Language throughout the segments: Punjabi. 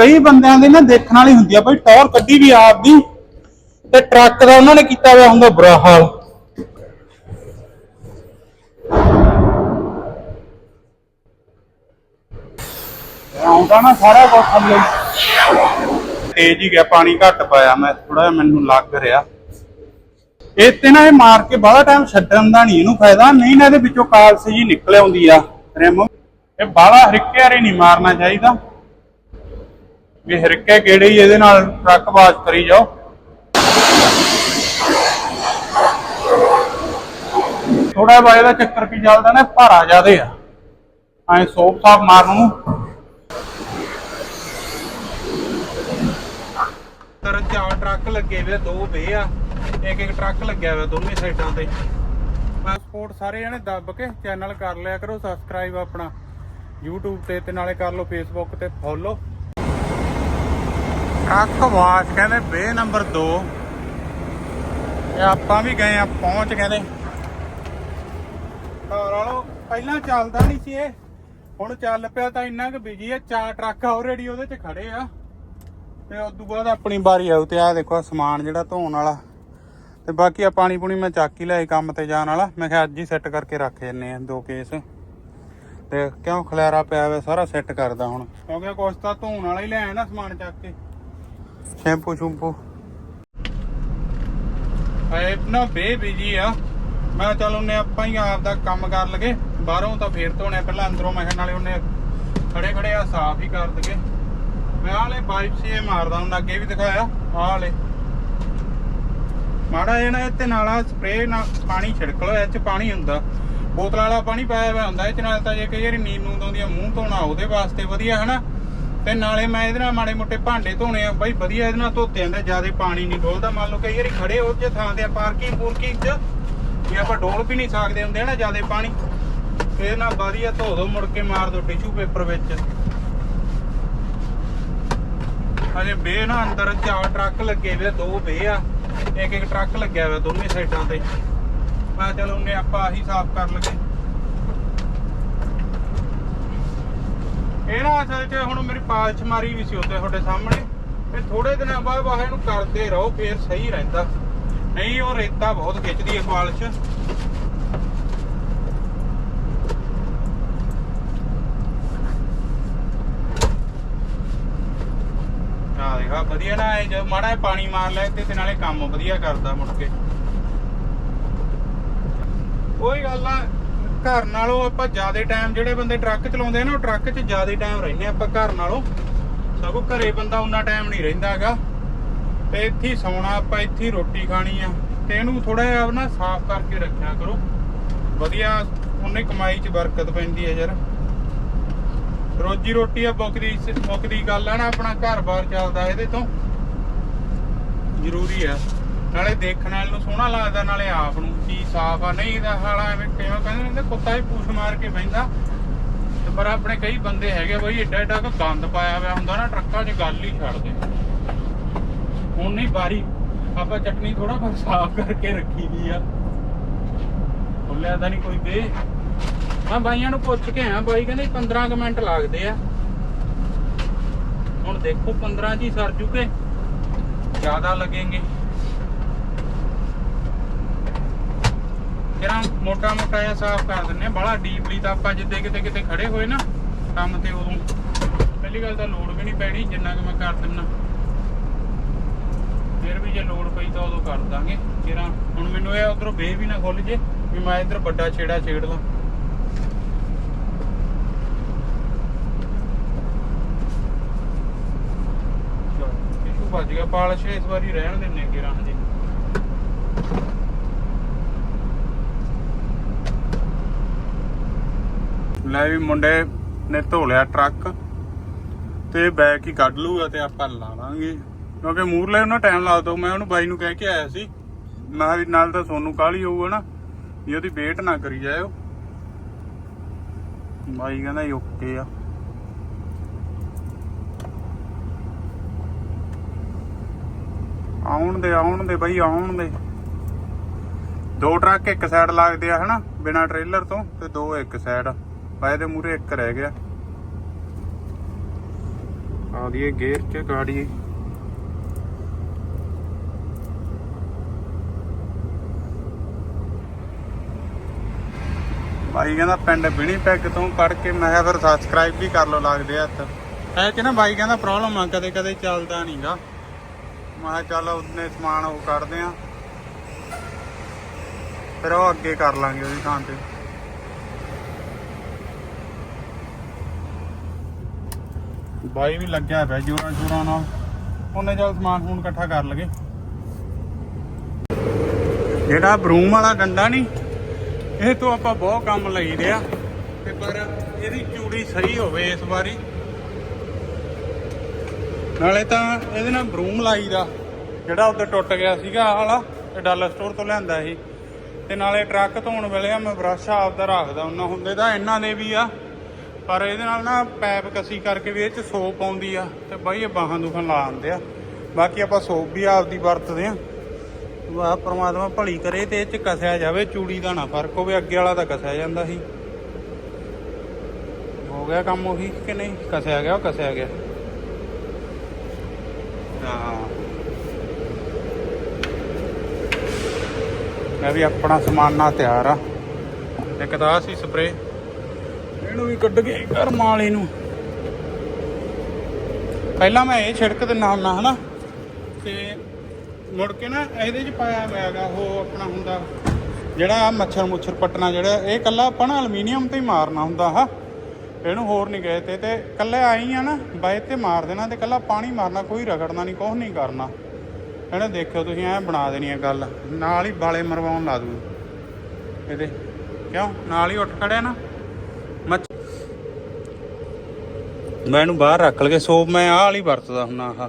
ਕਈ ਬੰਦਿਆਂ ਦੇ ਨਾ ਦੇਖਣ ਵਾਲੀ ਹੁੰਦੀ ਆ, ਬਈ ਟੌਰ ਕੱਢੀ ਵੀ ਆਪ ਦੀ ਤੇ ਟਰੱਕ ਦਾ ਉਹਨਾਂ ਨੇ ਕੀਤਾ ਹੋਇਆ ਹੁੰਦਾ ਬੁਰਾ ਹਾਲ। ਆਉਂਦਾ ਨਾ ਸਾਰਾ ਕੁਝ ਥੱਲੇ ਤੇਜ਼ ਹੀ ਗਿਆ, ਪਾਣੀ ਘੱਟ ਪਾਇਆ ਮੈਂ ਥੋੜਾ ਜਿਹਾ ਮੈਨੂੰ ਲੱਗ ਰਿਹਾ। ਇਹ ਤੇ ਨਾ ਇਹ ਮਾਰ ਕੇ ਬਾਹਲਾ ਟਾਈਮ ਛੱਡਣ ਦਾ ਨਹੀਂ, ਇਹਨੂੰ ਫਾਇਦਾ ਨਹੀਂ ਨਾ ਇਹਦੇ ਵਿੱਚੋਂ ਕਾਲਸ ਜੀ ਨਿਕਲ ਆਉਂਦੀ ਆ। ਰਿਮ, ਇਹ ਬਾਹਲਾ ਹਰਿੱਕੇ ਨਹੀਂ ਮਾਰਨਾ ਚਾਹੀਦਾ। ਵੀ ਹਰਿੱਕੇ ਕਿਹੜੇ ਹੀ ਇਹਦੇ ਨਾਲ ਟਰੱਕ ਬਾਜ਼ ਕਰੀ ਜਾਓ। ਥੋੜਾ ਜਿਹਾ ਇਹਦਾ ਚੱਕਰ ਕੀ ਚੱਲਦਾ ਨਾ, ਭਾਰਾ ਜ਼ਿਆਦੇ ਆ। ਐ ਸੋਪ ਸਾਪ ਮਾਰਨ ਨੂੰ। ਤਰ ਚਾਰ ਟਰੱਕ ਲੱਗੇ ਵੇ, ਦੋ ਵੇ ਆ। ਇੱਕ ਇੱਕ ਟਰੱਕ ਲੱਗਿਆ ਹੋਇਆ ਦੋਨੇ ਸਾਈਡਾਂ ਤੇ। ਪਾਸਪੋਰਟ ਸਾਰੇ ਜਣੇ ਦੱਬ ਕੇ ਚੈਨਲ ਕਰ ਲਿਆ ਕਰੋ ਸਬਸਕ੍ਰਾਈਬ ਆਪਣਾ YouTube ਤੇ ਤੇ ਨਾਲੇ ਕਰ ਲਓ Facebook ਤੇ ਫੋਲੋ ਟਰੱਕ ਵਾਸ਼ ਕਹਿੰਦੇ ਵੇ ਨੰਬਰ 2 ਇਹ ਆਪਾਂ ਵੀ ਗਏ ਆ, ਪਹੁੰਚ ਕਹਿੰਦੇ। ਘਰ ਵਾਲੋ, ਪਹਿਲਾਂ ਚੱਲਦਾ ਨਹੀਂ ਸੀ ਇਹ। ਹੁਣ ਚੱਲ ਪਿਆ ਤਾਂ ਇੰਨਾ ਕੁ ਬਿਜ਼ੀ ਆ, ਚਾਰ ਟਰੱਕ ਆਲਰੇਡੀ ਉਹਦੇ 'ਚ ਖੜੇ ਆ। ਤੇ ਉਸ ਤੋਂ ਬਾਅਦ ਆਪਣੀ ਵਾਰੀ ਆਉ ਤੇ ਆਹ ਦੇਖੋ ਸਮਾਨ ਜਿਹੜਾ ਧੋਣ ਵਾਲਾ। ਤੇ ਬਾਕੀ ਆ ਪਾਣੀ ਪੂਣੀ ਮੈਂ ਚੱਕ ਹੀ ਲਿਆਈ ਕੰਮ ਤੇ ਜਾਣ ਵਾਲਾ। ਮੈਂ ਕਿਹਾ ਅੱਜ ਹੀ ਸੈੱਟ ਕਰਕੇ ਰੱਖ ਜੰਨੇ ਆ ਦੋ ਕੇਸ ਤੇ ਕਿਉਂ ਖਲਾਰਾ ਪਿਆ ਹੋਇਆ ਸਾਰਾ ਸੈੱਟ ਕਰਦਾ ਹੁਣ। ਕਿਉਂਕਿ ਕੁਛ ਤਾਂ ਧੋਣ ਵਾਲਾ ਹੀ ਲੈ ਆਇਆ ਨਾ ਸਮਾਨ ਚੱਕ ਕੇ। ਸ਼ੈਂਪੂ ਸ਼ੂੰਪੂ ਆਏ ਨਾ ਬੇ ਬਿਜ਼ੀ ਆ। ਮੈਂ ਚੱਲ ਉਹਨੇ ਆਪਾਂ ਹੀ ਆਪ ਦਾ ਕੰਮ ਕਰ ਲਗੇ। ਬਾਹਰੋਂ ਤਾਂ ਫੇਰ ਧੋਣੇ ਪਹਿਲਾਂ ਅੰਦਰੋਂ। ਮੈਂ ਨਾਲੇ ਉਹਨੇ ਖੜੇ ਖੜੇ ਆ, ਸਾਫ਼ ਹੀ ਕਰ ਦਗੇ। ਮੈਂ ਆਹ ਪਾਈਪ ਸੀ ਮਾਰਦਾ ਹੁੰਦਾ, ਅੱਗੇ ਵੀ ਦਿਖਾਇਆ। ਆਹ ਮਾੜਾ ਇਹ ਨਾ ਇੱਥੇ ਨਾਲਾ ਸਪਰੇਅ ਨਾਲ ਪਾਣੀ ਛਿੜਕ ਲੋ ਇਹ ਪਾਣੀ ਹੁੰਦਾ। ਬੋਤਲ ਵਾਲਾ ਪਾਣੀ ਪਾਇਆ ਹੋਇਆ ਹੁੰਦਾ, ਇਹ ਚ ਨਾਲ ਤਾਂ ਜੇ ਕਈ ਵਾਰੀ ਨੀਂਦ ਨੂੰਦ ਆਉਂਦੀ ਆ, ਮੂੰਹ ਧੋਣਾ ਉਹਦੇ ਵਾਸਤੇ ਵਧੀਆ, ਹਨਾ? ਤੇ ਨਾਲੇ ਮੈਂ ਇਹਦੇ ਨਾਲ ਮਾੜੇ ਮੋਟੇ ਭਾਂਡੇ ਧੋਣੇ ਆ। ਬਾਈ ਵਧੀਆ ਇਹਦੇ ਨਾਲ ਧੋਤੇ ਜਾਂਦੇ ਜ਼ਿਆਦਾ ਪਾਣੀ ਨਹੀਂ ਡੋਲਦਾ। ਮੰਨ ਲਓ ਕਈ ਵਾਰੀ ਖੜੇ ਹੋ ਜੇ ਥਾਂ ਤੇ ਪਾਰਕਿੰਗ ਪੂਰਕਿੰਗ ਚ, ਵੀ ਆਪਾਂ ਡੋਲ ਵੀ ਨਹੀਂ ਸਕਦੇ ਹੁੰਦੇ ਨਾ ਜ਼ਿਆਦਾ ਪਾਣੀ। ਫੇਰ ਨਾ ਵਧੀਆ ਧੋ ਦੋ, ਮੁੜ ਕੇ ਮਾਰ ਦੋ ਟਿਸ਼ੂ ਪੇਪਰ ਵਿੱਚ। ਹਜੇ ਬੇ ਨਾ ਅੰਦਰ ਚਾਰ ਟਰੱਕ ਲੱਗੇ ਵੇ, ਦੋ ਬੇ ਆ। ਇੱਕ ਇੱਕ ਟਰੱਕ ਲੱਗਿਆ ਹੋਇਆ ਦੋਨੇ ਸਾਈਡਾਂ ਤੇ। ਮੈਂ ਚਲ ਉਹਨੇ ਆਪਾਂ ਆਹੀ ਸਾਫ਼ ਕਰ ਲਗੇ ਇਹ ਨਾ ਅਸਲ 'ਚ ਹੁਣ ਮੇਰੀ ਪਾਲਚ ਮਾਰੀ ਵੀ ਸੀ ਉੱਤੇ ਤੁਹਾਡੇ ਸਾਹਮਣੇ। ਇਹ ਥੋੜੇ ਦਿਨਾਂ ਬਾਅਦ ਬਾਹਰ ਇਹਨੂੰ ਕਰਦੇ ਰਹੋ, ਫੇਰ ਸਹੀ ਰਹਿੰਦਾ। ਨਹੀਂ, ਉਹ ਰੇਤਾ ਬਹੁਤ ਖਿੱਚਦੀ ਹੈ ਪਾਲਚ ਆ ਦੇਖਾ ਵਧੀਆ ਨਾ ਇਹ ਜਦ ਮਾੜਾ ਪਾਣੀ ਮਾਰ ਲੈ ਤੇ ਤੇ ਨਾਲੇ ਕੰਮ ਵਧੀਆ ਕਰਦਾ ਮੁੜ ਕੇ। ਉਹੀ ਗੱਲ ਆ ਘਰ ਨਾਲੋਂ ਆਪਾਂ ਜ਼ਿਆਦਾ ਟਾਈਮ ਜਿਹੜੇ ਬੰਦੇ ਟਰੱਕ ਚਲਾਉਂਦੇ ਆ ਨਾ, ਉਹ ਟਰੱਕ 'ਚ ਜ਼ਿਆਦਾ ਟਾਈਮ ਰਹਿੰਦੇ ਆਪਾਂ ਘਰ ਨਾਲੋਂ। ਸਗੋਂ ਘਰੇ ਬੰਦਾ ਉਨਾ ਟਾਈਮ ਨਹੀਂ ਰਹਿੰਦਾ ਹੈਗਾ। ਤੇ ਇੱਥੇ ਸੌਣਾ ਆਪਾਂ, ਇੱਥੇ ਰੋਟੀ ਖਾਣੀ ਆ। ਤੇ ਇਹਨੂੰ ਥੋੜਾ ਜਿਹਾ ਨਾ ਸਾਫ਼ ਕਰਕੇ ਰੱਖਿਆ ਕਰੋ। ਵਧੀਆ ਉਹਨੇ ਕਮਾਈ 'ਚ ਬਰਕਤ ਪੈਂਦੀ ਹੈ ਯਾਰ। ਰੋਜੀ ਰੋਟੀ ਆ ਮੁੱਕਦੀ ਮੁੱਕਦੀ ਗੱਲ ਆ ਨਾ, ਆਪਣਾ ਘਰ-ਬਾਰ ਚੱਲਦਾ ਇਹਦੇ ਤੋਂ। ਜ਼ਰੂਰੀ ਆ। ਨਾਲੇ ਦੇਖਣ ਵਾਲੇ ਨੂੰ ਸੋਹਣਾ ਲੱਗਦਾ, ਨਾਲੇ ਆਪ ਨੂੰ ਕੀ ਸਾਫ਼ ਆ। ਨਹੀਂ ਇਹਦਾ ਹਾਲਾ ਐਵੇਂ ਕਿਵੇਂ ਕਹਿੰਦੇ ਨੇ, ਕੁੱਤਾ ਹੀ ਪੂਛ ਮਾਰ ਕੇ ਬੈਂਦਾ ਤੇ ਪਰ ਆਪਣੇ ਕਈ ਬੰਦੇ ਹੈਗੇ ਬਈ, ਏਡਾ ਏਡਾ ਕੁ ਗੰਦ ਪਾਇਆ ਹੋਇਆ ਹੁੰਦਾ ਨਾ, ਟਰੱਕਾਂ 'ਚ ਗੱਲ ਹੀ ਛੱਡਦੇ ਹੁਣ ਨਹੀਂ ਬਾਰੀ, ਆਪਾਂ ਚਟਨੀ ਥੋੜਾ ਪਰ ਸਾਫ਼ ਕਰਕੇ ਰੱਖੀ ਦੀ ਆ। ਖੁੱਲਿਆ ਤਾਂ ਨਹੀਂ ਕੋਈ ਬੇ ਮੈਂ ਬਾਈਆਂ ਨੂੰ ਪੁੱਛ ਕੇ ਆ ਬਾਈ ਕਹਿੰਦੇ 15 ਕੁ ਮਿੰਟ ਲੱਗਦੇ ਆ। ਹੁਣ ਦੇਖੋ 15 ਜੀ ਸਰ ਜੂਗੇ। ਜ਼ਿਆਦਾ ਲੱਗेंगे ਕਿਰਾਂ ਮੋਟਾ ਮੋਟਾ ਜਿਹਾ ਸਾਫ਼ ਕਰ ਦਿੰਨੇ ਬੜਾ ਡੀਪਲੀ ਤਾਂ ਆਪਾਂ ਜਿੱਦੇ ਕਿਤੇ ਕਿਤੇ ਖੜੇ ਹੋਏ ਨਾ, ਕੰਮ ਤੇ ਉਦੋਂ। ਪਹਿਲੀ ਗੱਲ ਤਾਂ ਲੋਡ ਵੀ ਨਹੀਂ ਪੈਣੀ, ਜਿੰਨਾ ਕਿ ਮੈਂ ਕਰ ਦਿੰਨਾ। ਫਿਰ ਵੀ ਜੇ ਲੋਡ ਪਈ ਤਾਂ ਉਦੋਂ ਕਰ ਦਾਂਗੇ। ਕਿਰਾਂ ਹੁਣ ਮੈਨੂੰ ਇਹ ਉਧਰੋਂ ਬੇ ਵੀ ਨਾ ਖੁੱਲ ਜੇ ਵੀ ਮੈਂ ਇੱਧਰ ਵੱਡਾ ਛੇੜਾ ਛੇੜ ਲਾਂ। ਕਿਸ਼ੂ ਭੱਜ ਗਿਆ, ਪਾਲਸ਼ ਇਸ ਵਾਰੀ ਰਹਿਣ ਦਿੰਨੇ ਗੇਰਾਂ ਹਜੇ ਲੈ ਵੀ ਮੁੰਡੇ ਨੇ ਧੋ ਲਿਆ ਟਰੱਕ ਤੇ ਬੈਕ ਹੀ ਕੱਢ ਲੂਗਾ ਤੇ ਆਪਾਂ ਲਾ ਲਾਂਗੇ ਕਿਉਂਕਿ ਮੂਰਲੇ ਉਹਨਾਂ ਟਾਈਮ ਲਾ ਦੋ ਮੈਂ ਉਹਨੂੰ ਬਾਈ ਨੂੰ ਕਹਿ ਕੇ ਆਇਆ ਸੀ। ਮੈਂ ਕਿਹਾ ਵੀ ਨਾਲ ਤਾਂ ਸੋਨੂੰ ਕਾਹਲੀ ਹੋਊਗਾ ਨਾ, ਵੀ ਉਹਦੀ ਵੇਟ ਨਾ ਕਰੀ ਜਾਇਓ। ਬਾਈ ਕਹਿੰਦਾ ਓਕੇ ਆ। ਆਉਣ ਦੇ ਆਉਣ ਦੇ ਬਾਈ, ਆਉਣ ਦੇ। ਦੋ ਟਰੱਕ ਇੱਕ ਸਾਈਡ ਲੱਗਦੇ ਆ, ਹਨਾ? ਬਿਨਾ ਟ੍ਰੇਲਰ ਤੋਂ ਤੇ ਦੋ ਇੱਕ ਸਾਈਡ ਬਾਈ ਦੇ ਮੂਰੇ ਇੱਕ ਰਹਿ ਗਿਆ। ਪਾ ਦਈਏ ਗੇਅਰ 'ਚ ਗਾੜੀ। ਬਾਈ ਕਹਿੰਦਾ ਪਿੰਡ ਬਿਣੀ ਪੈਗ ਤੋਂ ਕੱਢ ਕੇ, ਮੈਂ ਕਿਹਾ ਫਿਰ ਸਬਸਕ੍ਰਾਈਬ ਵੀ ਕਰ ਲਓ ਲੱਗਦੇ ਹੱਥ ਐ ਚ ਨਾ ਬਾਈ ਕਹਿੰਦਾ ਪ੍ਰੋਬਲਮ ਆ, ਕਦੇ ਕਦੇ ਚੱਲਦਾ ਨਹੀਂਗਾ ਮੈਂ ਕਿਹਾ ਚੱਲ ਉਹਨੇ ਸਮਾਨ ਉਹ ਕੱਢਦੇ ਆ। ਫਿਰ ਉਹ ਅੱਗੇ ਕਰ ਲਾਂਗੇ ਉਹਦੀ ਥਾਂ ਤੇ। ਬਾਈ ਵੀ ਲੱਗਿਆ ਪਿਆ ਜੋਰਾਂ ਜੋਰਾਂ ਨਾਲ। ਉਹਨੇ ਚੱਲ ਸਮਾਨ ਹੁਣ ਇਕੱਠਾ ਕਰ ਲਗੇ। ਜਿਹੜਾ ਬਰੂਮ ਵਾਲਾ ਡੰਡਾ ਨਹੀਂ ਇਹ ਤੋਂ ਆਪਾਂ ਬਹੁਤ ਕੰਮ ਲਈ ਰਿਆ। ਤੇ ਪਰ ਇਹਦੀ ਚੂੜੀ ਸਹੀ ਹੋਵੇ ਇਸ ਵਾਰੀ। ਨਾਲੇ ਤਾਂ ਇਹਦੇ ਨਾਲ ਬਰੂਮ ਲਾਈਦਾ। ਜਿਹੜਾ ਉੱਤੇ ਟੁੱਟ ਗਿਆ ਸੀਗਾ ਆਹ ਵਾਲਾ, ਇਹ ਡਾਲਰ ਸਟੋਰ ਤੋਂ ਲਿਆਂਦਾ ਸੀ ਤੇ ਨਾਲੇ ਟਰੱਕ ਧੋਣ ਵੇਲੇ ਆ, ਮੈਂ ਬਰਸ਼ ਆਪਦਾ ਰੱਖਦਾ ਉਹਨਾਂ ਹੁੰਦੇ ਤਾਂ ਇਹਨਾਂ ਦੇ ਵੀ ਆ। ਪਰ ਇਹਦੇ ਨਾਲ ਨਾ ਪੈਪ ਕਸੀ ਕਰਕੇ ਵੀ ਇਹ ਚ ਸੋਪ ਆਉਂਦੀ ਆ ਤੇ ਬਾਈ ਇਹ ਬਾਹਾਂ ਦੁਖਣ ਲਾ ਆਉਂਦੇ ਆ। ਬਾਕੀ ਆਪਾਂ ਸੋਪ ਵੀ ਆਪਦੀ ਵਰਤਦੇ ਆ। ਵਾਹ ਪ੍ਰਮਾਤਮਾ ਭਲੀ ਕਰੇ ਤੇ ਇਹ ਚ ਕਸਿਆ ਜਾਵੇ, ਚੂੜੀ ਦਾ ਨਾ ਫ਼ਰਕ ਹੋਵੇ, ਅੱਗੇ ਵਾਲਾ ਤਾਂ ਕਸਿਆ ਜਾਂਦਾ ਸੀ। ਹੋ ਗਿਆ ਕੰਮ ਉਹੀ ਕਿ ਨਹੀਂ? ਕਸਿਆ ਗਿਆ, ਉਹ ਕਸਿਆ ਗਿਆ। ਹਾਂ। ਮੈਂ ਵੀ ਆਪਣਾ ਸਮਾਨ ਨਾਲ ਤਿਆਰ ਆ। ਇੱਕ ਤਾਂ ਸੀ ਸਪਰੇ ਇਹਨੂੰ ਵੀ ਕੱਢ ਕੇ ਘਰ ਮਾਲੇ ਨੂੰ ਪਹਿਲਾਂ ਮੈਂ ਇਹ ਛਿੜਕ ਦਿੰਦਾ ਹੁੰਦਾ, ਹਨਾ? ਤੇ ਮੁੜ ਕੇ ਨਾ ਇਹਦੇ 'ਚ ਪਾਇਆ ਹੋਇਆ ਹੈਗਾ ਉਹ ਆਪਣਾ ਹੁੰਦਾ, ਜਿਹੜਾ ਮੱਛਰ ਮੁੱਛਰ ਪੱਟਣਾ ਜਿਹੜਾ, ਇਹ ਕੱਲਾ ਆਪਾਂ ਨਾ ਅਲਮੀਨੀਅਮ ਤੇ ਹੀ ਮਾਰਨਾ ਹੁੰਦਾ ਆ ਇਹਨੂੰ ਹੋਰ ਨਹੀਂ ਗਏ ਤੇ ਤੇ ਕੱਲੇ ਆਈ ਆ ਨਾ ਬਾਏ ਤੇ ਮਾਰ ਦੇਣਾ ਤੇ ਕੱਲਾ ਪਾਣੀ ਮਾਰਨਾ, ਕੋਈ ਰਗੜਨਾ ਨਹੀਂ ਕੁਝ ਨਹੀਂ ਕਰਨਾ। ਇਹਨੇ ਦੇਖਿਓ ਤੁਸੀਂ, ਐ ਬਣਾ ਦੇਣੀ ਆ ਗੱਲ। ਨਾਲ ਹੀ ਬਾਲੇ ਮਰਵਾਉਣ ਲਾ ਦੂ। ਇਹਦੇ। ਕਿਉਂ? ਨਾਲ ਹੀ ਉੱਠ ਖੜਿਆ ਨਾ। ਮੈਂ ਇਹਨੂੰ ਬਾਹਰ ਰੱਖ ਲਗੇ ਸੋਪ ਮੈਂ ਆਹ ਵਾਲੀ ਵਰਤਦਾ ਹੁੰਨਾ ਆਹ।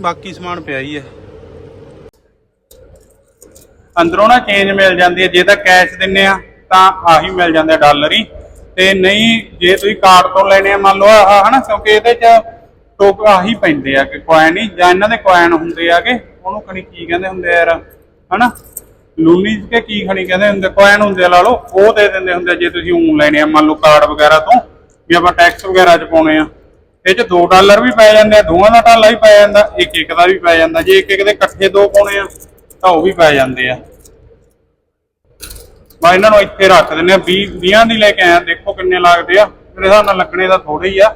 ਬਾਕੀ ਸਮਾਨ ਪਿਆ ਹੀ ਹੈ ਅੰਦਰੋਂ ਨਾ ਚੇਂਜ ਮਿਲ ਜਾਂਦੀ ਹੈ, ਜੇ ਤਾਂ ਕੈਸ਼ ਦਿੰਨੇ ਆ, ਤਾਂ ਆਹੀ ਮਿਲ ਜਾਂਦੇ ਡਾਲਰ ਹੀ। ਤੇ ਨਹੀਂ, ਜੇ ਤੁਸੀਂ ਕਾਰਡ ਤੋਂ ਲੈਣੇ ਆ, ਮੰਨ ਲਓ ਆਹ ਹਨਾ, ਕਿਉਂਕਿ ਇਹਦੇ ਚ ਟੋਕ ਆਹੀ ਪੈਂਦੇ ਆ, ਕਿ ਕੋਇਨ ਹੀ, ਜਾਂ ਇਹਨਾਂ ਦੇ ਕੋਇਨ ਹੁੰਦੇ ਆ ਉਹਨੂੰ ਕਣੀ ਕੀ ਕਹਿੰਦੇ ਹੁੰਦੇ ਯਾਰ, ਹਨਾ? ਲੂਨੀਜ਼ ਕੇ ਕੀ ਖਣੀ ਕਹਿੰਦੇ ਹੁੰਦੇ ਕੋਇਨ ਹੁੰਦੇ ਲਾ ਲਓ, ਉਹ ਦੇ ਦਿੰਦੇ ਹੁੰਦੇ ਜੇ ਤੁਸੀਂ ਊਂ ਲੈਣੇ ਆ, ਮੰਨ ਲਓ ਕਾਰਡ ਵਗੈਰਾ ਤੋਂ, ਵੀ ਆਪਾਂ ਟੈਕਸ ਵਗੈਰਾ ਚ ਪਾਉਣੇ ਆ। ਇਹ ਚ 2 ਡਾਲਰ ਵੀ ਪੈ ਜਾਂਦੇ ਆ, ਦੋਵਾਂ ਦਾ ਢਾਲਾ ਵੀ ਪੈ ਜਾਂਦਾ, ਇੱਕ ਇੱਕ ਦਾ ਵੀ ਪੈ ਜਾਂਦਾ, ਜੇ ਇੱਕ ਇੱਕ ਦੇ ਇਕੱਠੇ ਦੋ ਪਾਉਣੇ ਆ, ਤਾਂ ਉਹ ਵੀ ਪੈ ਜਾਂਦੇ ਆ। ਮੈਂ ਇਹਨਾਂ ਨੂੰ ਇੱਥੇ ਰੱਖ ਦਿੰਨੇ ਆ 20 20 ਦੀ ਲੈ ਕੇ ਆਇਆ, ਦੇਖੋ ਕਿੰਨੇ ਲੱਗਦੇ ਆ। ਮੇਰੇ ਹਿਸਾਬ ਨਾਲ ਲੱਗਣੇ ਤਾਂ ਥੋੜੇ ਹੀ ਆ।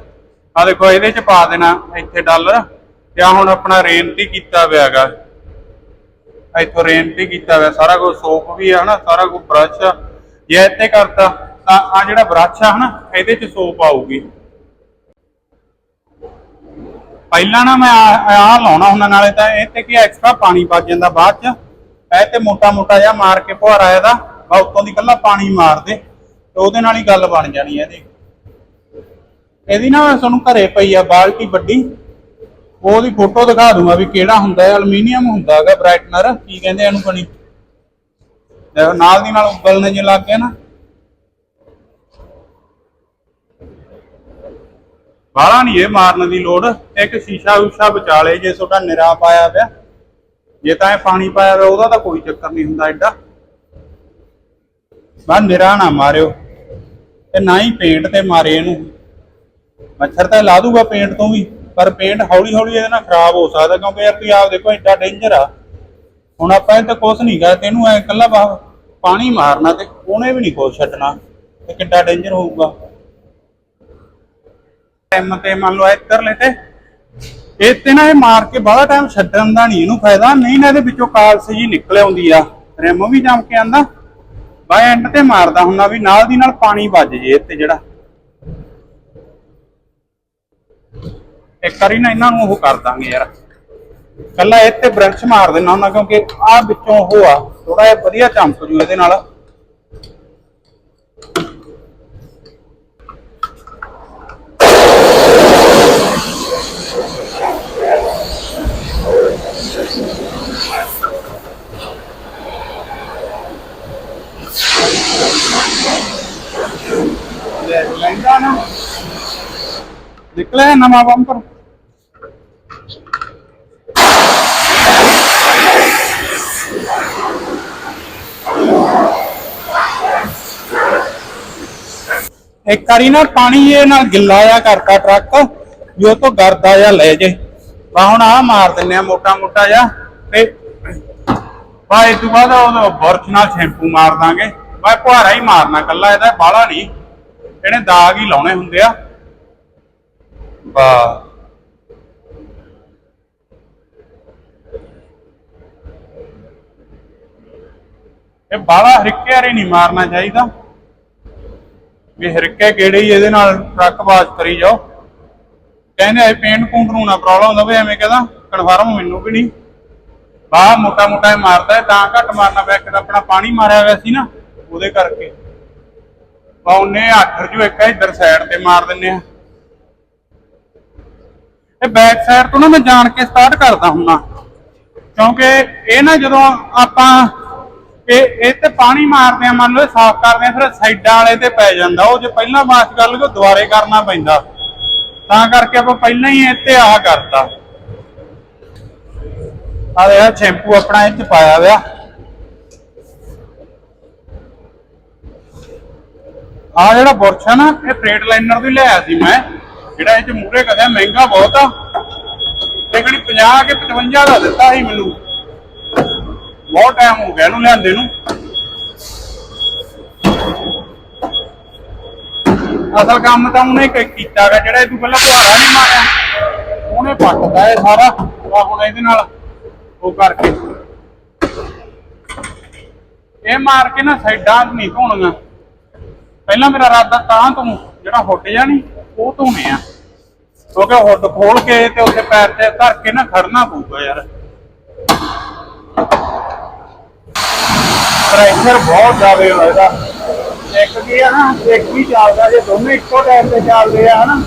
ਆ ਦੇਖੋ, ਇਹਦੇ ਚ ਪਾ ਦੇਣਾ ਇੱਥੇ ਡਾਲਰ ਤੇ ਆ ਹੁਣ ਆਪਣਾ ਰੇਨਤੀ ਕੀਤਾ ਹੋਇਆ ਹੈਗਾ ਇੱਥੋਂ ਰੇਨਤੀ ਕੀਤਾ ਹੋਇਆ, ਸਾਰਾ ਕੁਝ ਸੋਪ ਵੀ ਆ, ਹਨਾ, ਸਾਰਾ ਕੁਝ ਬ੍ਰਸ਼ ਜੇ ਇੱਥੇ ਕਰਤਾ, ਤਾਂ ਆ ਜਿਹੜਾ ਬ੍ਰਸ਼ ਆ, ਹਨਾ, ਇਹਦੇ ਚ ਸੋਪ ਆਊਗੀ। ਪਹਿਲਾਂ ਨਾ ਮੈਂ ਆ ਲਾਉਣਾ ਹੁੰਦਾ, ਨਾਲੇ ਤਾਂ ਇਹ ਤੇ ਕੀ ਐਕਸਟਰਾ ਪਾਣੀ ਵੱਜ ਜਾਂਦਾ ਬਾਅਦ ਚ। ਇਹ ਤੇ ਮੋਟਾ ਮੋਟਾ ਜਿਹਾ ਮਾਰ ਕੇ ਫੁਹਾਰਾ ਇਹਦਾ ਆ ਉੱਤੋਂ ਦੀ ਕੱਲਾ ਪਾਣੀ ਮਾਰ ਦੇ, ਤੇ ਉਹਦੇ ਨਾਲ ਹੀ ਗੱਲ ਬਣ ਜਾਣੀ ਹੈ ਇਹਦੀ। ਇਹਦੀ ਨਾ ਤੁਹਾਨੂੰ ਘਰੇ ਪਈ ਆ, ਬਾਲਟੀ ਵੱਡੀ। ਉਹਦੀ ਫੋਟੋ ਦਿਖਾ ਦੂੰਗਾ ਵੀ ਕਿਹੜਾ ਹੁੰਦਾ ਹੈ ਐਲੂਮੀਨੀਅਮ ਹੁੰਦਾ ਹੈਗਾ ਬ੍ਰਾਈਟਨਰ ਕੀ ਕਹਿੰਦੇ ਇਹਨੂੰ ਬਣੀ? ਨਾਲ ਦੀ ਨਾਲ ਉਬਲਣੇ ਜੇ ਲੱਗ ਗਏ ਨਾ। ਬਾਹਲਾ ਨਹੀਂ ਇਹ ਮਾਰਨ ਦੀ ਲੋੜ, ਇੱਕ ਸ਼ੀਸ਼ਾ ਉਸ਼ਾ ਬਚਾ ਜੇ ਤੁਹਾਡਾ ਨਿਰਾ ਪਾਇਆ ਪਿਆ। ਜੇ ਤਾਂ ਇਹ ਪਾਣੀ ਪਾਇਆ ਹੋਇਆ ਉਹਦਾ ਤਾਂ ਕੋਈ ਚੱਕਰ ਨਹੀਂ ਹੁੰਦਾ ਐਡਾ ਬਾ ਨਿਰਾ ਨਾ ਮਾਰਿਓ, ਤੇ ਨਾ ਹੀ ਪੇਂਟ ਤੇ ਮਾਰੇ ਇਹਨੂੰ। ਮੱਛਰ ਤਾਂ ਲਾ ਦੂਗਾ ਪੇਂਟ ਤੋਂ ਵੀ। ਪਰ ਪੇਂਟ ਹੌਲੀ ਹੌਲੀ ਇਹਦੇ ਨਾਲ ਖਰਾਬ ਹੋ ਸਕਦਾ, ਕਿਉਂਕਿ ਯਾਰ ਤੁਸੀਂ ਆਪ ਦੇਖੋ ਐਡਾ ਡੇਂਜਰ ਆ। ਹੁਣ ਆਪਾਂ ਇਹ ਤਾਂ ਕੁਝ ਨਹੀਂ ਗਾ ਤੈਨੂੰ ਐ ਇਕੱਲਾ ਬਾ- ਪਾਣੀ ਮਾਰਨਾ ਤੇ ਉਹਨੇ ਵੀ ਨਹੀਂ ਕੁਛ ਛੱਡਣਾ, ਤੇ ਕਿੱਡਾ ਡੇਂਜਰ ਹੋਊਗਾ। ਟਾਈਮ ਤੇ ਮੰਨ ਲਓ ਇੱਧਰ ਲੈ ਤੇ, ਇਹ ਤੇ ਨਾ ਇਹ ਮਾਰ ਕੇ ਬਾਹਲਾ ਟਾਈਮ ਛੱਡਣ ਦਾ ਨਹੀਂ, ਇਹਨੂੰ ਫਾਇਦਾ ਨਹੀਂ ਨਾ ਇਹਦੇ ਵਿੱਚੋਂ ਕਾਲਸ ਜੀ ਨਿਕਲ ਆਉਂਦੀ ਆ। ਰਿਮ ਵੀ ਜੰਮ ਕੇ ਆਂਦਾ ਬਾਈ ਐਂਡ ਤੇ ਮਾਰਦਾ ਹੁੰਦਾ ਵੀ ਨਾਲ ਦੀ ਨਾਲ ਪਾਣੀ ਵੱਜ ਜੇ ਇੱਥੇ ਜਿਹੜਾ। ਇੱਕ ਵਾਰੀ ਨਾ ਇਹਨਾਂ ਨੂੰ ਉਹ ਕਰ ਦਾਂਗੇ ਯਾਰ। ਕੱਲਾ ਇੱਥੇ ਬ੍ਰਸ਼ ਮਾਰ ਦੇਣਾ ਹੁੰਦਾ ਕਿਉਂਕਿ ਆਹ ਵਿੱਚੋਂ ਉਹ ਆ। ਥੋੜਾ ਜਿਹਾ ਵਧੀਆ ਚਮਕ ਜੂ ਇਹਦੇ ਨਾਲ। ਨਿਕਲਿਆ ਨਵਾਂ ਬੰਪਰ ਇੱਕ ਵਾਰੀ ਨਾ ਪਾਣੀ ਇਹ ਨਾਲ ਗਿੱਲਾ ਆ ਕਰਤਾ ਟਰੱਕ, ਵੀ ਉਹ ਤੋਂ ਗਰਦਾ ਜਾਂ ਲੈ ਜੇ। ਬਾ ਹੁਣ ਆ ਮਾਰ ਦਿੰਨੇ ਆ ਮੋਟਾ ਮੋਟਾ ਜਾ ਤੇ ਬਾ ਇਹ ਤੋਂ ਬਾਅਦ ਉਹ ਬੁਰਸ਼ ਨਾਲ ਸ਼ੈਂਪੂ ਮਾਰ ਦਾਂਗੇ। ਬਾ ਕੁਹਾਰਾ ਹੀ ਮਾਰਨਾ, ਕੱਲਾ ਇਹਦਾ ਬਾਹਲਾ ਨਹੀਂ। ਇਹਨੇ ਦਾਗ ਹੀ ਲਾਉਣੇ ਹੁੰਦੇ ਆ। ਬਾ ਇਹ ਬਾਹਲਾ ਹਰਿੱਕੇ ਵਾਰੇ ਨਹੀਂ ਮਾਰਨਾ ਚਾਹੀਦਾ। ਵੀ ਹਰਿੱਕੇ ਕਿਹੜੇ ਹੀ ਇਹਦੇ ਨਾਲ ਟਰੱਕ ਬਾਜ ਕਰੀ ਜਾਓ। ਕਹਿੰਦੇ ਆ ਪੇਂਟ ਪੂੰਟ ਨੂੰ ਨਾ ਪ੍ਰੋਬਲਮ ਹੁੰਦਾ ਵੀ ਐਵੇਂ ਕਹਦਾ ਕਨਫਰਮ ਮੈਨੂੰ ਵੀ ਨਹੀਂ। ਬਾਹ ਮੋਟਾ ਮੋਟਾ ਇਹ ਮਾਰਦਾ ਹੈ, ਤਾਂ ਘੱਟ ਮਾਰਨਾ ਪਿਆ ਕਿ ਆਪਣਾ ਪਾਣੀ ਮਾਰਿਆ ਹੋਇਆ ਸੀ ਨਾ ਉਹਦੇ ਕਰਕੇ। ਬਾ ਉਹਨੇ ਆਖਰ ਜੋ ਇੱਕ ਇਧਰ ਸਾਈਡ ਤੇ ਮਾਰ ਦਿੰਨੇ ਆ। ਇਹ ਬੈਕ ਸਾਈਡ ਤੋਂ ਨਾ ਮੈਂ ਜਾਣ ਕੇ ਸਟਾਰਟ ਕਰਦਾ ਹੁੰਦਾ। ਕਿਉਂਕਿ ਇਹ ਨਾ ਜਦੋਂ ਆਪਾਂ ਇਹ ਇਹ ਤੇ ਪਾਣੀ ਮਾਰਦੇ ਆ, ਮੰਨ ਲਓ ਸਾਫ਼ ਕਰਦੇ ਆ, ਫਿਰ ਸਾਈਡਾਂ ਵਾਲੇ ਤੇ ਪੈ ਜਾਂਦਾ। ਉਹ ਜੇ ਪਹਿਲਾਂ ਵਾਸ਼ ਕਰ ਲਈਏ ਦੁਬਾਰੇ ਕਰਨਾ ਪੈਂਦਾ। ਤਾਂ ਕਰਕੇ ਆਪਾਂ ਪਹਿਲਾਂ ਹੀ ਇਹ ਤੇ ਆਹ ਕਰਤਾ। ਆ ਇਹ ਸ਼ੈਂਪੂ ਆਪਣਾ ਇਹ ਚ ਪਾਇਆ ਹੋਇਆ। ਆ ਜਿਹੜਾ ਬੁਰਸ਼ ਆ ਨਾ, ਇਹ ਫਰੇਟ ਲਾਈਨਰ ਵੀ ਲਿਆਇਆ ਸੀ ਮੈਂ। ਜਿਹੜਾ ਇਹ ਚ ਮੂਰੇ ਕਰਿਆ, ਮਹਿੰਗਾ ਬਹੁਤ ਆ। ਇਹ ਕਿਹੜੀ 50 ਕੇ 55 ਦਾ ਦਿੱਤਾ ਸੀ ਮੈਨੂੰ। ਬਹੁਤ ਟਾਈਮ ਹੋ ਗਿਆ ਇਹਨੂੰ ਲਿਆਂਦੇ ਨੂੰ। ਅਸਲ ਕੰਮ ਤਾਂ ਉਹਨੇ ਕ- ਕੀਤਾ ਗਾ, ਜਿਹੜਾ ਇਹ ਤੋਂ ਪਹਿਲਾਂ ਕੁਹਾਰਾ ਨਹੀਂ ਮਾਰਿਆ। ਉਹਨੇ ਪੱਟਦਾ ਇਹ ਸਾਰਾ ਆ ਹੁਣ ਇਹਦੇ ਨਾਲ ਉਹ ਕਰਕੇ। ਇਹ ਮਾਰ ਕੇ ਨਾ ਸਾਈਡਾਂ ਨਹੀਂ ਧੋਣੀਆਂ। ਪਹਿਲਾਂ ਮੇਰਾ ਇਰਾਦਾ ਤਾਂ ਤੋਂ, ਜਿਹੜਾ ਹੁੱਟ ਜਾਣੀ। ਉਹ ਧੋਣੇ ਆ। ਕਿਉਂਕਿ ਹੁੱਡ ਖੋਲ ਕੇ ਤੇ ਉੱਥੇ ਪੈਰ ਤੇ ਧਰ ਕੇ ਨਾ ਖੜਨਾ ਪਊਗਾ ਯਾਰ। ਪ੍ਰੈਸ਼ਰ ਬਹੁਤ ਜ਼ਿਆਦਾ ਹੋਏਗਾ ਇੱਕ ਕੀ ਆ ਨਾ, ਇੱਕ ਵੀ ਚੱਲਦਾ ਜੇ ਦੋਨੇ ਇੱਕੋ ਟਾਈਮ ਤੇ ਚੱਲਦੇ ਆ, ਹਨਾ।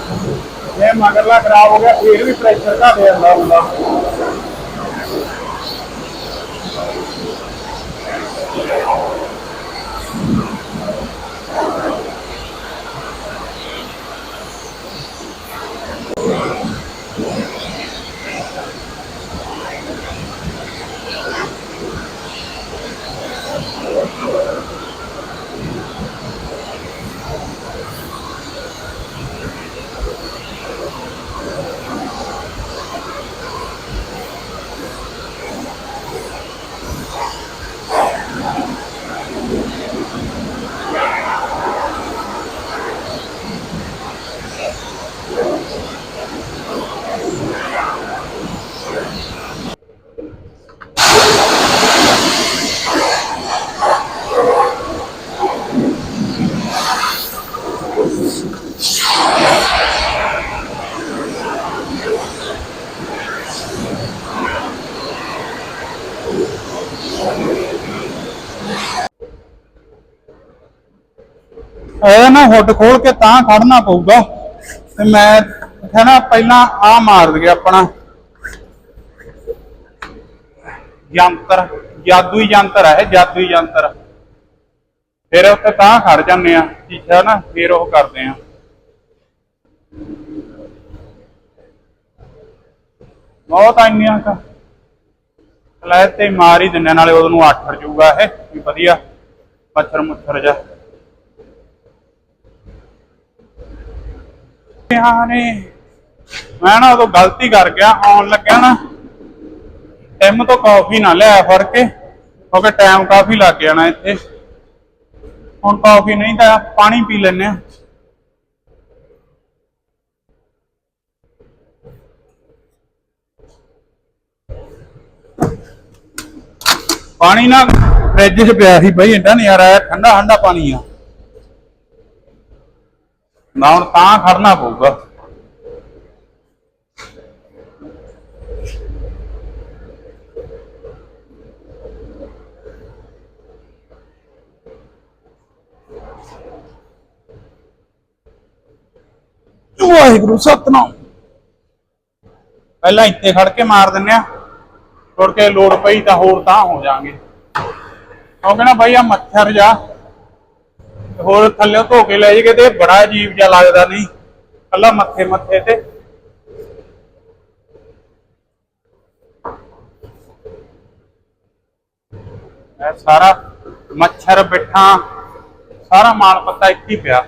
ਜੇ ਮਗਰਲਾ ਖਰਾਬ ਹੋ ਗਿਆ, ਫਿਰ ਵੀ ਪ੍ਰੈਸ਼ਰ ਘਟ ਜਾਂਦਾ ਹੁੰਦਾ ਇਹ ਨਾ ਹੁੱਡ ਖੋਲ ਕੇ ਤਾਂ ਖੜਨਾ ਪਊਗਾ। ਤੇ ਮੈਂ ਹੈ ਨਾ, ਪਹਿਲਾਂ ਆ ਮਾਰ ਦਗੇ ਆਪਣਾ। ਯੰਤਰ, ਜਾਦੂਈ ਯੰਤਰ ਹੈ ਇਹ, ਜਾਦੂਈ ਯੰਤਰ। ਫਿਰ ਉੱਤੇ ਤਾਂ ਖੜ ਜਾਂਦੇ ਆ ਸ਼ੀਸ਼ਾ ਨਾ, ਫਿਰ ਉਹ ਕਰਦੇ ਆ। ਬਹੁਤ ਆਈਆਂ ਕਾ ਲੈ ਤੇ ਮਾਰ ਹੀ ਦਿੰਨੇ ਨਾਲੇ ਉਹਨੂੰ ਆਠਰ ਜਾਊਗਾ ਇਹ, ਵੀ ਵਧੀਆ ਮੱਛਰ ਮੁੱਛਰ ਜਾ ਹਾਂ ਨੇ। ਮੈਂ ਨਾ ਉਦੋਂ ਗਲਤੀ ਕਰ ਗਿਆ ਆਉਣ ਲੱਗਿਆ ਨਾ। ਟਾਈਮ ਤੋਂ ਕਾਫੀ ਨਾ ਲਿਆ ਫੜ ਕੇ, ਕਿਉਂਕਿ ਟਾਈਮ ਕਾਫੀ ਲੱਗ ਜਾਣਾ ਇੱਥੇ। ਹੁਣ ਕਾਫੀ ਨਹੀਂ ਤਾਂ ਪਾਣੀ ਪੀ ਲੈਨੇ ਆ। ਪਾਣੀ ਨਾ ਫ੍ਰਿਜ 'ਚ ਪਿਆ ਸੀ ਬਈ, ਇੰਨਾ ਨਜ਼ਾਰਾ ਆਇਆ ਠੰਡਾ ਠੰਡਾ ਪਾਣੀ ਆ। ਨਾ ਹੁਣ ਤਾਂ ਖੜਨਾ ਪਊਗਾ। ਵਾਹਿਗੁਰੂ ਸਤਨਾਮ। ਪਹਿਲਾਂ ਇੱਥੇ ਖੜ ਕੇ ਮਾਰ ਦਿੰਨੇ ਆ। ਮੁੜ ਕੇ ਲੋੜ ਪਈ ਤਾਂ ਹੋਰ ਤਾਂ ਹੋ ਜਾਾਂਗੇ ਕਿਉਂਕਿ ਨਾ ਬਈ ਆ ਮੱਛਰ ਜਾ। ਹੋਰ ਥੱਲੇ ਧੋ ਕੇ ਲੈ ਜੀਗੇ ਤੇ ਬੜਾ ਅਜੀਬ ਜਿਹਾ ਲੱਗਦਾ ਨਹੀਂ। ਕੱਲਾ ਮੱਥੇ ਮੱਥੇ ਤੇ। ਇਹ ਸਾਰਾ ਮੱਛਰ, ਬਿੱਠਾ, ਸਾਰਾ ਮਾਲ ਪੱਤਾ ਇੱਥੇ ਹੀ ਪਿਆ।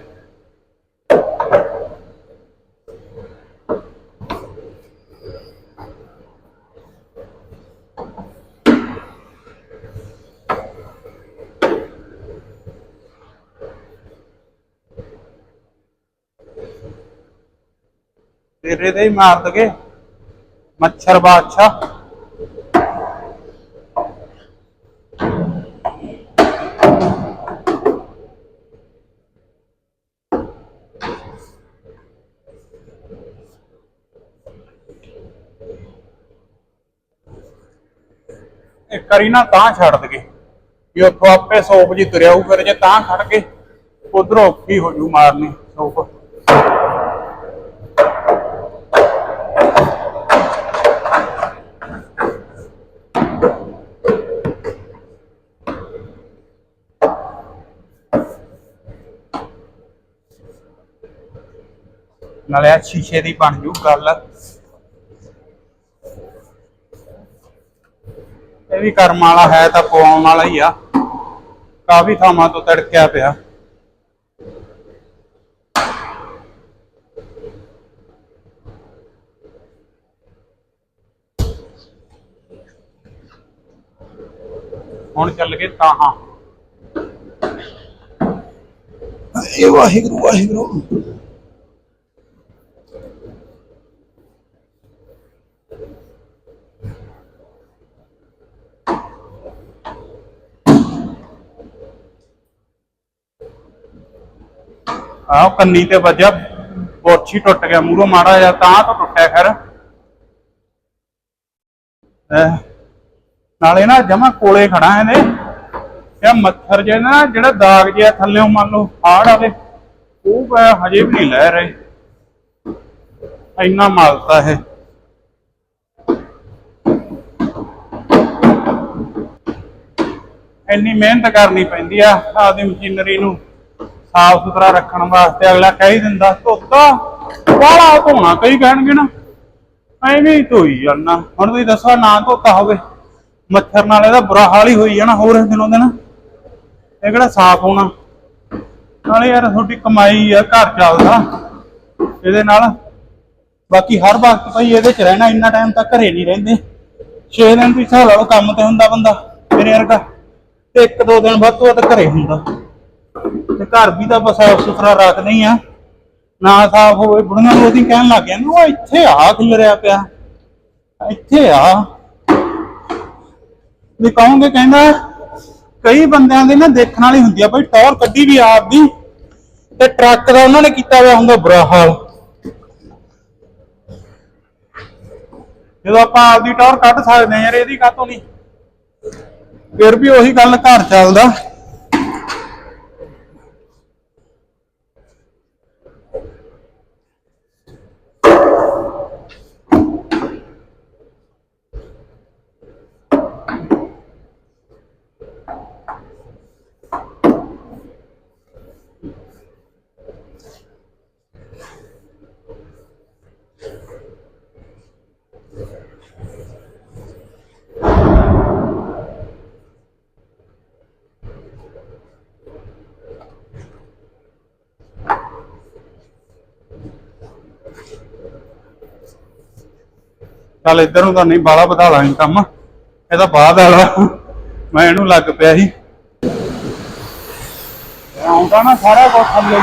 ਤੇਰੇ ਤੇ ਹੀ ਮਾਰ ਦਗੇ। ਮੱਛਰ ਬਾਦਸ਼ਾਹ। ਇੱਕ ਵਾਰੀ ਨਾ ਤਾਂ ਛੱਡ ਦਗੇ। ਵੀ ਉੱਥੋਂ ਆਪੇ ਸੋਪ ਜੀ ਤੁਰਿਆ ਹੋਊ, ਫਿਰ ਜੇ ਤਾਂ ਖੜ ਕੇ ਉਧਰੋਂ ਔਖੀ ਹੋ ਜੂ ਮਾਰਨੀ ਸੋਪ। ਨਾਲੇ ਆਹ ਸ਼ੀਸ਼ੇ ਦੀ ਬਣ ਜੂ ਗੱਲ। ਇਹ ਵੀ ਕਰਮ ਵਾਲਾ ਹੈ ਤਾਂ ਪਵਾਉਣ ਵਾਲਾ ਹੀ ਆ। ਕਾਫੀ ਥਾਵਾਂ ਤੋਂ ਤੜਕਿਆ ਪਿਆ। ਹੁਣ ਚੱਲ ਗਏ ਤਾਹਾਂ। ਇਹ ਵਾਹਿਗੁਰੂ ਵਾਹਿਗੁਰੂ। ਆਹ ਕੰਨੀ ਤੇ ਵੱਜਿਆ ਬੋਰਛੀ ਟੁੱਟ ਗਿਆ, ਮੂਹਰੋਂ ਮਾੜਾ ਜਿਹਾ ਤਾਂ ਤਾਂ ਟੁੱਟਿਆ ਖੈਰ। ਨਾਲੇ ਨਾ ਜਮਾ ਕੋਲੇ ਖੜਾ ਇਹਦੇ ਇਹ ਮੱਛਰ ਜੇ ਨਾ, ਜਿਹੜਾ ਦਾਗ ਜਿਹਾ ਥੱਲੇੋਂ ਮੰਨ ਲਓ ਹਾੜ ਆਵੇ, ਉਹ ਪੈ ਹਜੇ ਵੀ ਨਹੀਂ ਲੈ ਰਹੇ। ਇੰਨਾ ਮਾਲਤਾ ਇਹ। ਇੰਨੀ ਮਿਹਨਤ ਕਰਨੀ ਪੈਂਦੀ ਆ ਆਪਦੀ ਮਸ਼ੀਨਰੀ ਨੂੰ। ਸਾਫ਼ ਸੁਥਰਾ ਰੱਖਣ ਵਾਸਤੇ ਅਗਲਾ ਕਹਿ ਹੀ ਦਿੰਦਾ, ਧੋਤਾ, ਵਾਲਾ ਧੋਣਾ ਕਈ ਕਹਿਣਗੇ ਨਾ। ਐਵੇਂ ਹੀ ਧੋਈ ਜਾਣਾ ਹੁਣ ਤੁਸੀਂ ਦੱਸੋ, ਨਾ ਧੋਤਾ ਹੋਵੇ, ਮੱਛਰ ਨਾਲ ਇਹਦਾ ਬੁਰਾ ਹਾਲ ਹੀ ਹੋਈ ਜਾਣਾ ਹੋਰ ਦਿਨੋਂ ਦਿਨ। ਇਹ ਕਿਹੜਾ ਸਾਫ਼ ਹੋਣਾ? ਨਾਲੇ ਯਾਰ ਤੁਹਾਡੀ ਕਮਾਈ ਆ, ਘਰ ਚੱਲਦਾ। ਇਹਦੇ ਨਾਲ ਬਾਕੀ ਹਰ ਵਕਤ ਭਾਈ ਇਹਦੇ ਚ ਰਹਿਣਾ, ਇੰਨਾ ਟਾਈਮ ਤਾਂ ਘਰੇ ਨਹੀਂ ਰਹਿੰਦੇ। 6 ਦਿਨ ਤੁਸੀਂ ਹਿਸਾਬ ਲਾ ਕੰਮ ਤੇ ਹੁੰਦਾ ਬੰਦਾ ਮੇਰੇ ਵਰਗਾ। ਤੇ ਇੱਕ ਦੋ ਦਿਨ ਵੱਧ ਤੋਂ ਵੱਧ ਘਰੇ ਹੁੰਦਾ। ਤੇ ਘਰ ਵੀ ਤਾਂ ਬਸ ਸਾਫ਼ ਸੁਥਰਾ ਰੱਖਦੇ ਹੀ ਆ। ਨਾ ਸਾਫ਼ ਹੋਵੇ, ਬੁੜੀਆਂ ਨੂੰ ਉਹਦੀ ਕਹਿਣ ਲੱਗ ਗਿਆ ਉਹ ਇੱਥੇ ਆ ਖਿਲਰਿਆ ਪਿਆ। ਇੱਥੇ ਆ। ਵੀ ਕਹੋਗੇ, ਕਹਿੰਦਾ, ਕਈ ਬੰਦਿਆਂ ਦੇ ਨਾ ਦੇਖਣ ਵਾਲੀ ਹੁੰਦੀ ਆ, ਬਈ ਟੌਰ ਕੱਢੀ ਵੀ ਆਪ ਦੀ ਤੇ ਟਰੱਕ ਦਾ ਉਹਨਾਂ ਨੇ ਕੀਤਾ ਹੋਇਆ ਹੁੰਦਾ ਬੁਰਾ ਹਾਲ। ਜਦੋਂ ਆਪਾਂ ਆਪਦੀ ਟੌਰ ਕੱਢ ਸਕਦੇ ਆ ਯਾਰ, ਇਹਦੀ ਕਾਹਤੋਂ ਨਹੀਂ ਫਿਰ ਵੀ ਉਹੀ ਗੱਲ ਘਰ ਚੱਲਦਾ। ਚੱਲ ਇੱਧਰ ਨੂੰ ਤਾਂ ਨਹੀਂ ਬਾਲਾ ਵਧਾ ਲਾਂਗੇ ਕੰਮ। ਇਹਦਾ ਬਾਅਦ ਵਾਲਾ। ਮੈਂ ਇਹਨੂੰ ਲੱਗ ਪਿਆ ਸੀ। ਆਉਂਦਾ ਨਾ ਸਾਰਾ ਕੁਝ ਥੱਲੇ।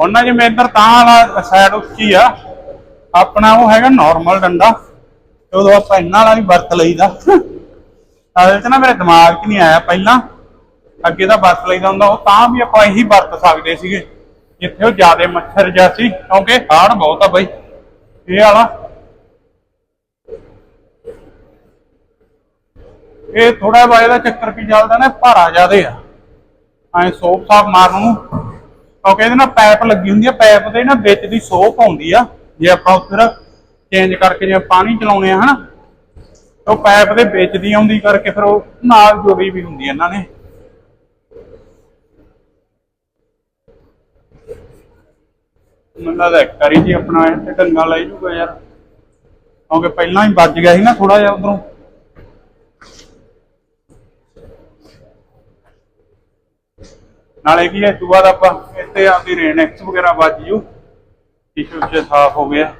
ਉਹਨਾਂ ਜਿਵੇਂ ਇੱਧਰ ਤਾਂ ਵਾਲਾ ਸਾਈਡ ਉੱਚੀ ਆ। ਆਪਣਾ ਉਹ ਹੈਗਾ ਨਾਰਮਲ ਡੰਡਾ। ਤੇ ਉਦੋਂ ਆਪਾਂ ਇਹਨਾਂ ਵਾਲਾ ਵੀ ਵਰਤ ਲਈਦਾ। ਅਸਲ 'ਚ ਨਾ ਮੇਰੇ ਦਿਮਾਗ 'ਚ ਨਹੀਂ ਆਇਆ ਪਹਿਲਾਂ। ਅੱਗੇ ਦਾ ਵਰਤ ਲਈਦਾ ਹੁੰਦਾ। ਉਹ ਤਾਂ ਵੀ ਆਪਾਂ ਇਹੀ ਵਰਤ ਸਕਦੇ ਸੀਗੇ। ਜਿੱਥੇ ਉਹ ਜ਼ਿਆਦਾ ਮੱਛਰ ਜਿਹਾ ਸੀ। ਕਿਉਂਕਿ ਹਾੜ ਬਹੁਤ ਆ ਬਈ। ਇਹ ਵਾਲਾ। ਇਹ ਥੋੜਾ ਜਿਹਾ ਇਹਦਾ ਚੱਕਰ ਕੀ ਚੱਲਦਾ ਨਾ ਭਾਰਾ ਜ਼ਿਆਦੇ ਆ। ਐ ਸੋਪ ਸਾਫ਼ ਮਾਰਨ ਨੂੰ। ਕਿਉਂਕਿ ਇਹਦੇ ਨਾਲ ਪਾਈਪ ਲੱਗੀ ਹੁੰਦੀ ਆ, ਪਾਈਪ ਦੇ ਨਾ ਵਿੱਚ ਦੀ ਸੋਪ ਆਉਂਦੀ ਆ, ਜੇ ਆਪਾਂ ਉੱਧਰ ਚੇਂਜ ਕਰਕੇ ਜੇ ਪਾਣੀ ਚਲਾਉਣੇ ਆ, ਹਨਾ? ਉਹ ਪਾਈਪ ਦੇ ਵਿੱਚ ਦੀ ਆਉਂਦੀ ਕਰਕੇ ਫਿਰ ਉਹ ਨਾਲ ਜੁੜੀ ਵੀ ਹੁੰਦੀ ਇਹਨਾਂ ਨੇ। ਮੈਨੂੰ ਲੱਗਦਾ ਇੱਕ ਜੀ ਆਪਣਾ ਇਹ ਢੰਗਾ ਲੈ ਜੂਗਾ ਯਾਰ। ਕਿਉਂਕਿ ਪਹਿਲਾਂ ਹੀ ਵੱਜ ਗਿਆ ਸੀ ਨਾ ਥੋੜਾ ਜਿਹਾ ਉਧਰੋਂ। ਨਾਲੇ ਕੀ ਹੈ ਬਾਅਦ ਆਪਾਂ ਇੱਥੇ ਆਪਦੀ ਰੇਨੈਕਸ ਵਗੈਰਾ ਵੱਜ ਜੂ ਟਿਸ਼ੂ ਚ ਸਾਫ਼ ਹੋ ਗਿਆ।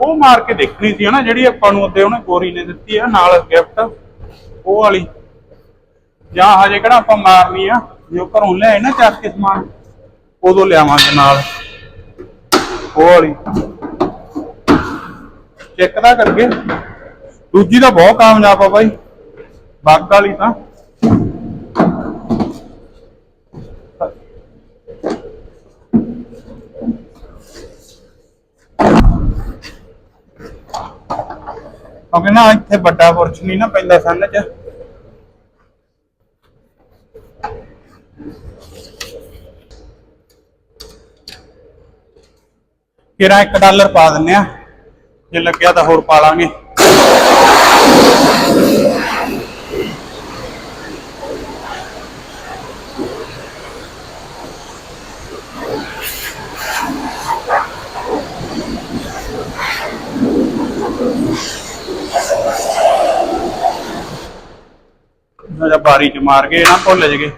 ਉਹ ਮਾਰ ਕੇ ਦੇਖਣੀ ਸੀ ਨਾ ਜਿਹੜੀ ਆਪਾਂ ਨੂੰ ਉੱਤੇ ਉਹਨੇ ਗੋਰੀ ਨੇ ਦਿੱਤੀ ਆ ਨਾਲ ਗਿਫਟ ਉਹ ਵਾਲੀ। ਜਾਂ ਹਜੇ ਕਿਹੜਾ ਆਪਾਂ ਮਾਰਨੀ ਆ, ਜੋ ਘਰੋਂ ਲਿਆਏ ਨਾ ਚੱਕ ਕੇ ਸਮਾਨ, ਉਦੋਂ ਲਿਆਵਾਂਗੇ ਨਾਲ। ਉਹ ਵਾਲੀ। ਚੈੱਕ ਦਾ ਕਰਕੇ। ਦੂਜੀ ਤਾਂ ਬਹੁਤ ਕਾਮਯਾਬ ਆ ਬਾਈ। ਬੱਗ ਵਾਲੀ ਤਾਂ। ਕਿਉਂਕਿ ਨਾ ਇੱਥੇ ਵੱਡਾ ਬੁਰਸ਼ ਨਹੀਂ ਨਾ ਪੈਂਦਾ ਸੰਨ ਚ। ਕਿਰਾ 1 ਡਾਲਰ ਪਾ ਦਿੰਨੇ ਆ? ਜੇ ਲੱਗਿਆ ਤਾਂ ਹੋਰ ਪਾ ਲਾਂਗੇ। ਜਾਂ ਬਾਰੀ ਚ ਮਾਰ ਕੇ ਨਾ ਭੁੱਲ ਜਗੇ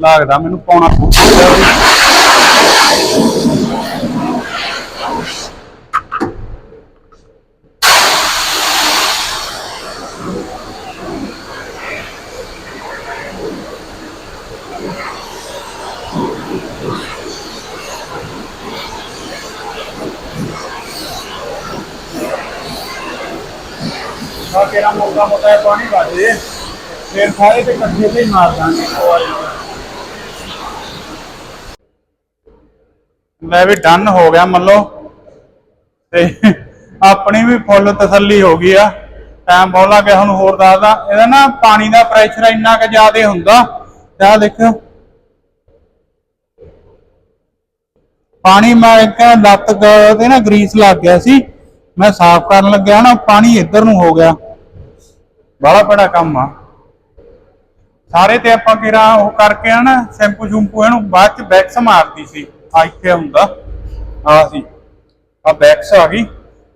ਲੱਗਦਾ ਮੈਨੂੰ ਪਾਉਣਾ ਪਊਗਾ ਆ, ਤੇਰਾ ਮੋਟਾ ਮੋਟਾ ਜਿਹਾ ਪਾਣੀ ਵਾਜੇ ਫਿਰ ਸਾਰੇ ਤੇ ਇਕੱਠੇ ਤੇ ਹੀ ਮਾਰ ਦਾਂਗੇ। ਇੱਕੋ ਵਾਰੀ ਲੈ ਵੀ ਡਨ ਹੋ ਗਿਆ ਮੰਨ। ਲਓ ਤੇ ਆਪਣੀ ਵੀ ਫੁੱਲ ਤਸੱਲੀ ਹੋ ਗਈ ਆ। ਟਾਈਮ ਬਹੁਤ ਲੱਗ ਗਿਆ, ਹੁਣ ਹੋਰ ਦੱਸਦਾ ਇਹਦਾ ਨਾ ਪਾਣੀ ਦਾ ਪ੍ਰੈਸ਼ਰ ਇੰਨਾ ਕੁ ਜ਼ਿਆਦਾ ਹੁੰਦਾ। ਤੇ ਆਹ ਦੇਖਿਓ। ਪਾਣੀ ਮੈਂ ਇੱਕ ਲੱਤ ਗ- ਤੇ ਨਾ ਗਰੀਸ ਲੱਗ ਗਿਆ ਸੀ। ਮੈਂ ਸਾਫ਼ ਕਰਨ ਲੱਗਿਆ ਨਾ, ਪਾਣੀ ਇੱਧਰ ਨੂੰ ਹੋ ਗਿਆ। ਬੜਾ ਬੜਾ ਕੰਮ ਆ। ਸਾਰੇ ਤੇ ਆਪਾਂ ਕਿਰਾ ਉਹ ਕਰਕੇ ਆ ਨਾ, ਸ਼ੈਂਪੂ ਸ਼ੂੰਪੂ ਇਹਨੂੰ ਬਾਅਦ ਚ ਬੈਕਸ ਮਾਰਦੀ ਸੀ। ਆ ਇੱਥੇ ਹੁੰਦਾ। ਆ ਸੀ। ਆ ਬੈਕਸ ਆ ਗਈ।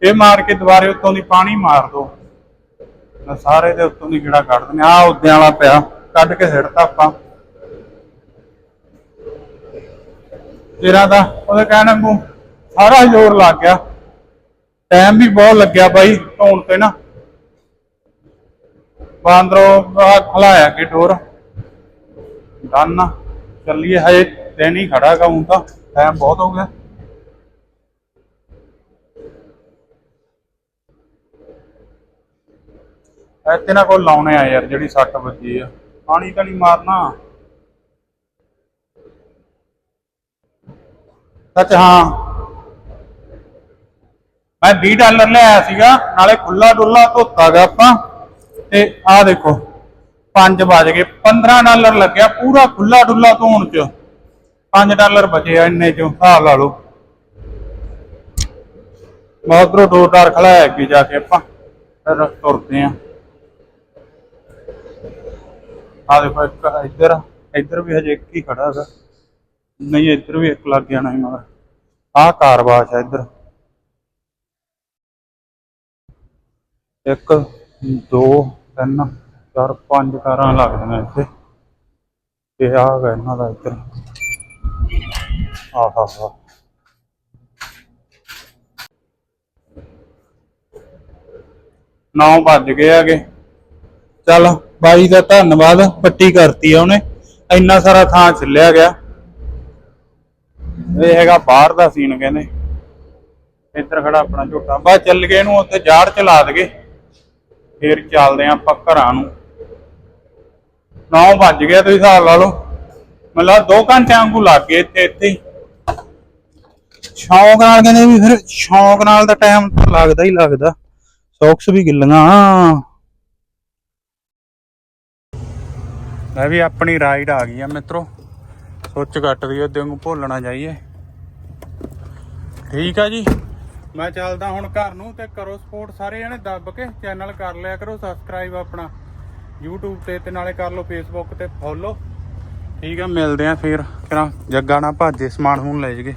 ਇਹ ਮਾਰ ਕੇ ਦੁਬਾਰੇ ਉੱਤੋਂ ਦੀ ਪਾਣੀ ਮਾਰ ਦੋ। ਸਾਰੇ ਦੇ ਉੱਤੋਂ ਦੀ ਕੀੜਾ ਕੱਢ ਦਿੰਦੇ ਆ ਉਦਿਆਂ ਵਾਲਾ ਪਿਆ। ਕੱਢ ਕੇ ਸਿੱਟਤਾ ਆਪਾਂ। ਤੇਰਾ ਦਾ ਉਹਦੇ ਕਹਿਣ ਨੂੰ ਸਾਰਾ ਜ਼ੋਰ ਲੱਗ ਗਿਆ। ਟਾਈਮ ਵੀ ਬਹੁਤ ਲੱਗਿਆ ਬਾਈ, ਧੋਣ ਤੇ ਨਾ। ਬਾਂਦਰੋਂ ਖਲਾਇਆ ਕਿ ਡੋਰ। ਡਨ। ਚੱਲੀਏ ਹਜੇ, ਦਿਨ ਹੀ ਖੜਾ ਗਾ ਹੁਣ ਤਾਂ ਟਾਈਮ ਬਹੁਤ ਹੋ ਗਿਆ। ਇੱਥੇ ਨਾ ਕੋਲ ਲਾਉਣੇ ਆ ਯਾਰ, ਜਿਹੜੀ ਸੱਟ ਵੱਜੀ ਆ। ਪਾਣੀ ਤਾਂ ਨਹੀਂ ਮਾਰਨਾ। ਸੱਚ ਹਾਂ। ਮੈਂ 20 ਡਾਲਰ ਲਿਆਇਆ ਸੀਗਾ, ਨਾਲੇ ਖੁੱਲਾ ਡੁੱਲਾ ਧੋਤਾਗਾ ਆਪਾਂ। ਤੇ ਆਹ ਦੇਖੋ 5 ਵਜ ਗਏ 15 ਡਾਲਰ ਲੱਗਿਆ, ਪੂਰਾ ਖੁੱਲਾ ਡੁੱਲਾ ਧੋਣ ਚ। 5 ਡਾਲਰ ਬਚੇ ਆ ਇੰਨੇ ਚੋਂ, ਹਿਸਾਬ ਲਾ ਲਓ। ਮੈਂ ਉਧਰੋਂ ਡਾਰ ਖਲਾਇਆ ਅੱਗੇ ਜਾ ਕੇ ਆਪਾਂ, ਫਿਰ ਤੁਰਦੇ ਆ। ਆ ਦੇਖੋ, ਇੱਕ ਇੱਧਰ ਇੱਧਰ ਵੀ ਹਜੇ ਇੱਕ ਹੀ ਖੜਾ ਹੈਗਾ। ਨਹੀਂ, ਇੱਧਰ ਵੀ ਇੱਕ ਲੱਗ ਜਾਣਾ ਸੀ ਮਗਰ ਆਹ ਕਾਰਵਾਸ਼ ਆ ਇੱਧਰ। ਇੱਕ, ਦੋ ਤਿੰਨ, ਚਾਰ, ਪੰਜ ਕਾਰਾਂ ਲੱਗਦੀਆਂ ਇੱਥੇ। ਤੇ ਆ ਗਾ ਇਹਨਾਂ ਦਾ ਇੱਧਰ। ਆਹ ਹਾ ਨੌ ਵੱਜ ਗਏ ਹੈਗੇ। ਚੱਲ, ਬਾਈ ਦਾ ਧੰਨਵਾਦ, ਪੱਟੀ ਕਰਤੀ ਆ ਉਹਨੇ। ਇੰਨਾ ਸਾਰਾ ਥਾਂ ਛਿੱਲਿਆ ਗਿਆ। ਇਹ ਹੈਗਾ ਬਾਹਰ ਦਾ ਸੀਨ ਕਹਿੰਦੇ। ਇੱਧਰ ਖੜਾ ਆਪਣਾ ਝੋਟਾ। ਬਾ ਚੱਲ ਗਏ ਇਹਨੂੰ, ਉੱਥੇ ਜਾੜ ਚ ਲਾ ਦਗੇ। ਫੇਰ ਚੱਲਦੇ ਆਂ ਆਪਾਂ ਘਰਾਂ ਨੂੰ। 9 ਵੱਜ ਗਿਆ ਤੁਸੀਂ ਹਿਸਾਬ ਲਾ ਲਓ। ਮਤਲਬ 2 ਘੰਟੇ ਵਾਂਗੂ ਲੱਗ ਗਏ ਇੱਥੇ ਇੱਥੇ ਸ਼ੌਂਕ ਨਾਲ ਕਹਿੰਦੇ ਵੀ ਫਿਰ ਸ਼ੌਂਕ ਨਾਲ ਤਾਂ ਟਾਈਮ ਲੱਗਦਾ ਹੀ ਲੱਗਦਾ। ਸੌਕਸ ਵੀ ਗਿੱਲੀਆਂ। ਮੈਂ ਵੀ ਆਪਣੀ ਰਾਈਡ ਆ ਗਈ ਆ ਮਿੱਤਰੋ। ਸੁੱਚ ਕੱਟ ਦੀ ਉਹਦੇ ਵਾਂਗੂ ਭੁੱਲਣਾ ਚਾਹੀਏ ਠੀਕ ਆ ਜੀ? ਮੈਂ ਚੱਲਦਾ ਹੁਣ ਘਰ ਨੂੰ ਤੇ ਕਰੋ ਸਪੋਰਟ ਸਾਰੇ ਜਣੇ, ਦੱਬ ਕੇ ਚੈਨਲ ਕਰ ਲਿਆ ਕਰੋ ਸਬਸਕ੍ਰਾਈਬ ਆਪਣਾ YouTube ਤੇ ਤੇ ਨਾਲੇ ਕਰ ਲਓ Facebook ਤੇ ਫੋਲੋ ਠੀਕ ਆ, ਮਿਲਦੇ ਆ ਫੇਰ। ਜੱਗਾ ਨਾ ਭਾਜੇ ਸਮਾਨ ਹੁਣ ਲੈ ਜਗੇ